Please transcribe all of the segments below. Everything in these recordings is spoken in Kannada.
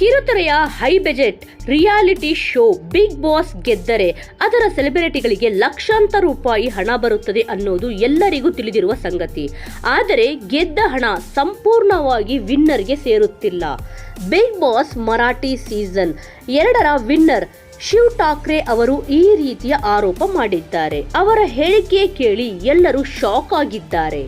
ಕಿರುತೆರೆಯ high budget reality show Bigg Boss ಗೆದ್ದರೆ ಅದರ ಸೆಲೆಬ್ರಿಟಿಗಳಿಗೆ ಲಕ್ಷಾಂತರ ರೂಪಾಯಿ ಹಣ ಬರುತ್ತದೆ ಅನ್ನೋದು ಎಲ್ಲರಿಗೂ ತಿಳಿದಿರುವ ಸಂಗತಿ. ಆದರೆ ಗೆದ್ದ ಹಣ ಸಂಪೂರ್ಣವಾಗಿ ವಿನ್ನರ್ಗೆ ಸೇರುತ್ತಿಲ್ಲ. ಬಿಗ್ ಬಾಸ್ ಮರಾಠಿ ಸೀಸನ್ ಎರಡರ ವಿನ್ನರ್ ಶಿವ್ ಠಾಕ್ರೆ ಅವರು ಈ ರೀತಿಯ ಆರೋಪ ಮಾಡಿದ್ದಾರೆ. ಅವರ ಹೇಳಿಕೆ ಕೇಳಿ ಎಲ್ಲರೂ ಶಾಕ್ ಆಗಿದ್ದಾರೆ.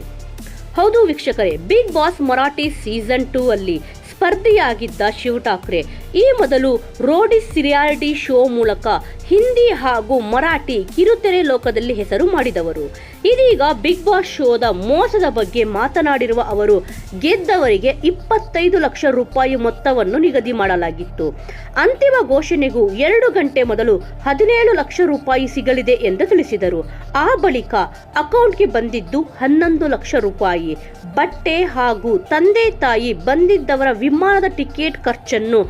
ಹೌದು ವೀಕ್ಷಕರೇ, Bigg Boss Marathi season two ಅಲ್ಲಿ ಸ್ಪರ್ಧಿಯಾಗಿದ್ದ ಶಿವ್ ಠಾಕ್ರೆ. ಈ ಮೊದಲು ರೋಡಿ ಸಿರಿಯಾಲಿಟಿ ಶೋ ಮೂಲಕ ಹಿಂದಿ ಹಾಗೂ ಮರಾಠಿ ಕಿರುತೆರೆ ಲೋಕದಲ್ಲಿ ಹೆಸರು ಮಾಡಿದವರು. ಇದೀಗ ಬಿಗ್ ಬಾಸ್ ಶೋದ ಮೋಸದ ಬಗ್ಗೆ ಮಾತನಾಡಿರುವ ಅವರು, ಗೆದ್ದವರಿಗೆ ಇಪ್ಪತ್ತೈದು ಲಕ್ಷ ರೂಪಾಯಿ ಮೊತ್ತವನ್ನು ನಿಗದಿ ಮಾಡಲಾಗಿತ್ತು. ಅಂತಿಮ ಘೋಷಣೆಗೂ ಎರಡು ಗಂಟೆ ಮೊದಲು ಹದಿನೇಳು ಲಕ್ಷ ರೂಪಾಯಿ ಸಿಗಲಿದೆ ಎಂದು ತಿಳಿಸಿದರು. ಆ ಬಳಿಕ ಅಕೌಂಟ್ಗೆ ಬಂದಿದ್ದು ಹನ್ನೊಂದು ಲಕ್ಷ ರೂಪಾಯಿ. ಬಟ್ಟೆ ಹಾಗೂ ತಂದೆ ತಾಯಿ ಬಂದಿದ್ದವರ ವಿಮಾನದ ಟಿಕೆಟ್ ಖರ್ಚನ್ನು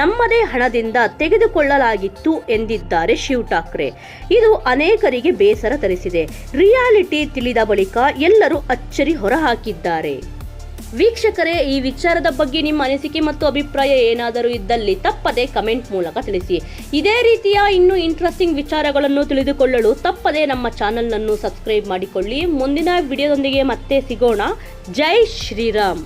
ನಮ್ಮದೇ ಹಣದಿಂದ ತೆಗೆದುಕೊಳ್ಳಲಾಗಿತ್ತು ಎಂದಿದ್ದಾರೆ ಶಿವ್ ಠಾಕ್ರೆ. ಇದು ಅನೇಕರಿಗೆ ಬೇಸರ ತರಿಸಿದೆ. ರಿಯಾಲಿಟಿ ತಿಳಿದ ಬಳಿಕ ಎಲ್ಲರೂ ಅಚ್ಚರಿ ಹೊರಹಾಕಿದ್ದಾರೆ. ವೀಕ್ಷಕರೇ, ಈ ವಿಚಾರದ ಬಗ್ಗೆ ನಿಮ್ಮ ಅನಿಸಿಕೆ ಮತ್ತು ಅಭಿಪ್ರಾಯ ಏನಾದರೂ ಇದ್ದಲ್ಲಿ ತಪ್ಪದೆ ಕಮೆಂಟ್ ಮೂಲಕ ತಿಳಿಸಿ. ಇದೇ ರೀತಿಯ ಇನ್ನೂ ಇಂಟ್ರೆಸ್ಟಿಂಗ್ ವಿಚಾರಗಳನ್ನು ತಿಳಿದುಕೊಳ್ಳಲು ತಪ್ಪದೆ ನಮ್ಮ ಚಾನಲ್ನನ್ನು ಸಬ್ಸ್ಕ್ರೈಬ್ ಮಾಡಿಕೊಳ್ಳಿ. ಮುಂದಿನ ವಿಡಿಯೋದೊಂದಿಗೆ ಮತ್ತೆ ಸಿಗೋಣ. ಜೈ ಶ್ರೀರಾಮ್.